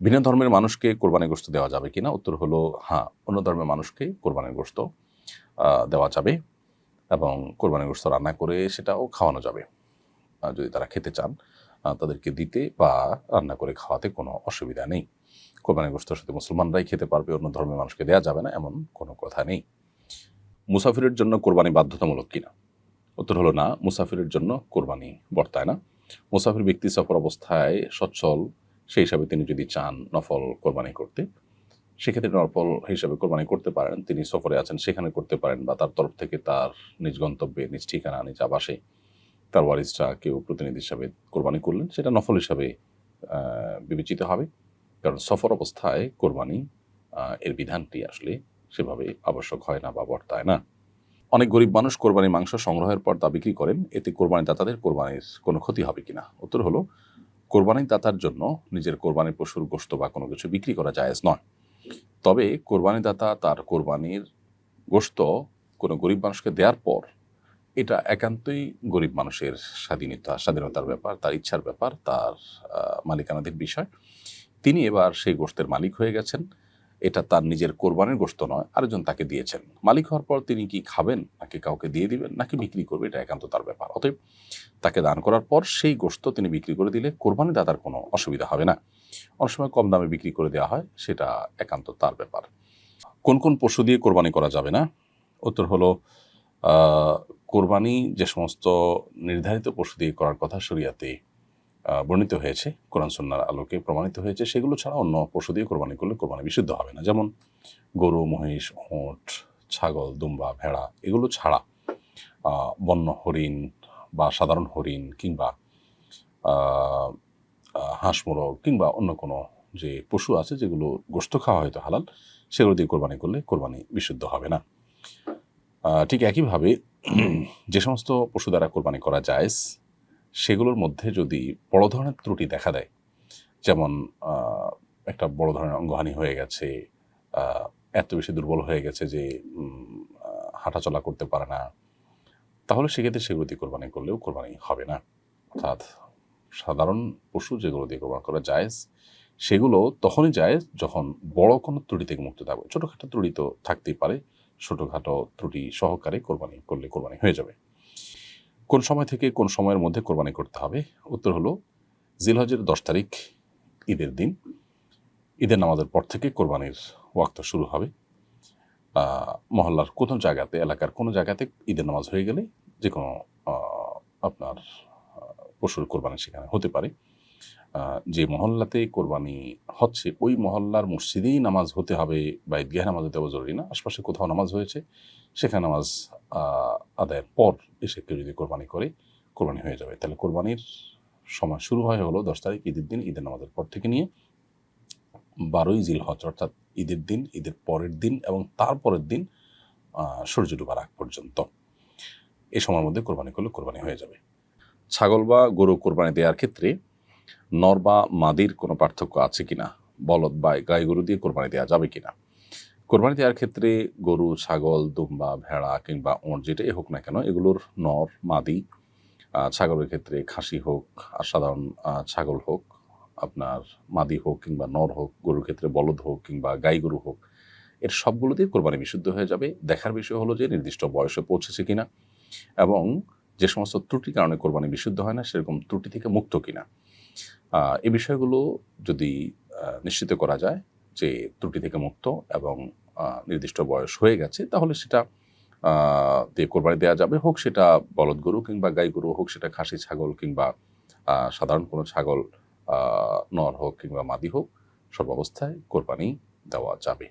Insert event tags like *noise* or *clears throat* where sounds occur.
ভিন্ন ধর্মের মানুষকে কোরবানি গোস্ত দেওয়া যাবে কিনা? উত্তর হলো হ্যাঁ অন্য ধর্মের মানুষকে কোরবানির গোস্ত দেওয়া যাবে এবং কোরবানির গোস্ত রান্না করে সেটাও খাওয়ানো যাবে। যদি তারা খেতে চান তাদেরকে দিতে বা রান্না করে খাওয়াতে কোনো অসুবিধা নেই। কোরবানির গোস্ত সাথে মুসলমানরাই খেতে পারবে, অন্য ধর্মের মানুষকে দেওয়া যাবে না, এমন কোনো কথা নেই। মুসাফিরের জন্য কোরবানি বাধ্যতামূলক কিনা? উত্তর হলো না, মুসাফিরের জন্য কোরবানি বর্তায় না। মুসাফির ব্যক্তি সফর অবস্থায় সচ্ছল সেই হিসাবে তিনি যদি চান নফল কোরবানি করতে, সেক্ষেত্রে নফল হিসাবে কোরবানি করতে পারেন। তিনি সফরে আছেন, সেখানে করতে পারেন বা তার তরফ থেকে তার নিজ গন্তব্যে, নিজ ঠিকানা, নিজ আবাসে তার ওয়ারিসটা কেউ প্রতিনিধি হিসাবে কোরবানি করলেন। সেটা নফল হিসাবে বিবেচিত হবে। কারণ সফর অবস্থায় কোরবানি এর বিধানটি আসলে সেভাবে আবশ্যক হয় না বা বর্তায় না। অনেক গরিব মানুষ কোরবানির মাংস সংগ্রহের পর তা বিক্রি করেন। এতে কোরবানি দাতাদের কোরবানির কোনো ক্ষতি হবে কিনা? উত্তর হলো কোরবানি দাতার জন্য নিজের কোরবানি পশুর গোস্ত বা কোনো কিছু বিক্রি করা জায়েজ নয়। তবে কোরবানি দাতা তার কোরবানির গোস্ত কোনো গরিব মানুষকে দেওয়ার পর এটা একান্তই গরিব মানুষের স্বাধীনতা, স্বাধীনতার ব্যাপার, তার ইচ্ছার ব্যাপার, তার মালিকানাধীন বিষয়। তিনি এবার সেই গোশতের মালিক হয়ে গেছেন। এটা তার নিজের কোরবানির গোশত নয়, আরেকজন তাকে দিয়েছেন। মালিক হওয়ার পর তিনি কি খাবেন, নাকি কাউকে দিয়ে দিবেন, নাকি বিক্রি করবে, এটা একান্ত তার ব্যাপার। অতএব তাকে দান করার পর সেই গোশত তিনি বিক্রি করে দিলে কোরবানি দাতার কোনো অসুবিধা হবে না। অনেক সময় কম দামে বিক্রি করে দেওয়া হয়, সেটা একান্ত তার ব্যাপার। কোন কোন পশু দিয়ে কোরবানি করা যাবে না? উত্তর হলো কোরবানি যে সমস্ত নির্ধারিত পশু দিয়ে করার কথা শরিয়াতে বর্ণিত হয়েছে, কোরআন সন্ন্যার আলোকে প্রমাণিত হয়েছে, সেগুলো ছাড়া অন্য পশু দিয়ে কোরবানি করলে কোরবানি বিশুদ্ধ হবে না। যেমন গরু, মহিষ, ওঁট, ছাগল, দুম্বা, ভেড়া, এগুলো ছাড়া বন্য হরিণ বা সাধারণ হরিণ কিংবা হাঁস, মোরগ কিংবা অন্য কোনো যে পশু আছে যেগুলো গোস্ত খাওয়া হয়তো হালাল, সেগুলো দিয়ে কোরবানি করলে কোরবানি বিশুদ্ধ হবে না। ঠিক একইভাবে *clears throat* যে সমস্ত পশু দ্বারা কোরবানি করা যায় সেগুলোর মধ্যে যদি বড় ধরনের ত্রুটি দেখা দেয়, যেমন একটা বড় ধরনের অঙ্গহানি হয়ে গেছে এত বেশি দুর্বল হয়ে গেছে যে হাঁটাচলা করতে পারে না, তাহলে সেক্ষেত্রে সেগুলো দিয়ে কোরবানি করলেও কোরবানি হবে না। অর্থাৎ সাধারণ পশু যেগুলো দিয়ে কোরবানি করা যায়, সেগুলো তখনই যায় যখন বড় কোনো ত্রুটি থেকে মুক্ত থাকবে ছোটোখাটো ত্রুটি তো থাকতেই পারে, ছোটোখাটো ত্রুটি সহকারে কোরবানি করলে কোরবানি হয়ে যাবে। কোন সময় থেকে কোন সময়ের মধ্যে কোরবানি করতে হবে? উত্তর হলো, জিলহজের দশ তারিখ, ঈদের দিন। ঈদের নামাজের পর থেকে কোরবানির ওয়াক্ত শুরু হবে। মহল্লার কোনো জায়গাতে, এলাকার কোনো জায়গাতে ঈদের নামাজ হয়ে গেলে যে কোনো আপনার পশুর কোরবানি সেখানে হতে পারে। যে মহল্লাতে কোরবানি হচ্ছে, ওই মহল্লার মসজিদেই নামাজ হতে হবে বা ঈদগাহ নামাজ হতে হবে, জরুরি না। আশপাশে কোথাও নামাজ হয়েছে, সেখানে নামাজ আদায়ের পর এসে কেউ যদি কোরবানি করে, কোরবানি হয়ে যাবে। তাহলে কোরবানির সময় শুরু হয় হলো দশ তারিখ, ঈদের দিন, ঈদের নামাজের পর থেকে নিয়ে বারোই জিল হজ অর্থাৎ ঈদের দিন, ঈদের পরের দিন এবং তারপরের দিন সূর্য ডুবার আগ পর্যন্ত। এই সময়ের মধ্যে কোরবানি করলে কোরবানি হয়ে যাবে। ছাগল বা গরু কোরবানি দেওয়ার ক্ষেত্রে নর বা মাদির কোনো পার্থক্য আছে কিনা? বলদ বা গাই গরু দিয়ে কোরবানি দেওয়া যাবে কিনা? কোরবানি দেওয়ার ক্ষেত্রে গরু, ছাগল, দুম্বা, ভেড়া কিংবা ওঁট যেটাই হোক না কেন, এগুলোর নর, মাদি ছাগলের ক্ষেত্রে খাসি হোক আর সাধারণ ছাগল হোক, আপনার মাদি হোক কিংবা নর হোক, গরুর ক্ষেত্রে বলদ হোক কিংবা গাই গরু হোক, এর সবগুলো দিয়ে কোরবানি বিশুদ্ধ হয়ে যাবে। দেখার বিষয় হলো যে নির্দিষ্ট বয়সে পৌঁছেছে কিনা এবং যে সমস্ত ত্রুটির কারণে কোরবানি বিশুদ্ধ হয় না, সেরকম ত্রুটি থেকে মুক্ত কিনা। এই বিষয়গুলো যদি নিশ্চিত করা যায় যে ত্রুটি থেকে মুক্ত এবং নির্দিষ্ট বয়স হয়ে গেছে, তাহলে সেটা দিয়ে কোরবানি দেওয়া যাবে। হোক সেটা বলদ গরু কিংবা গাই গরু, হোক সেটা খাসি ছাগল কিংবা সাধারণ কোনো ছাগল নর হোক কিংবা মাদি হোক সব অবস্থায় কোরবানি দেওয়া যাবে।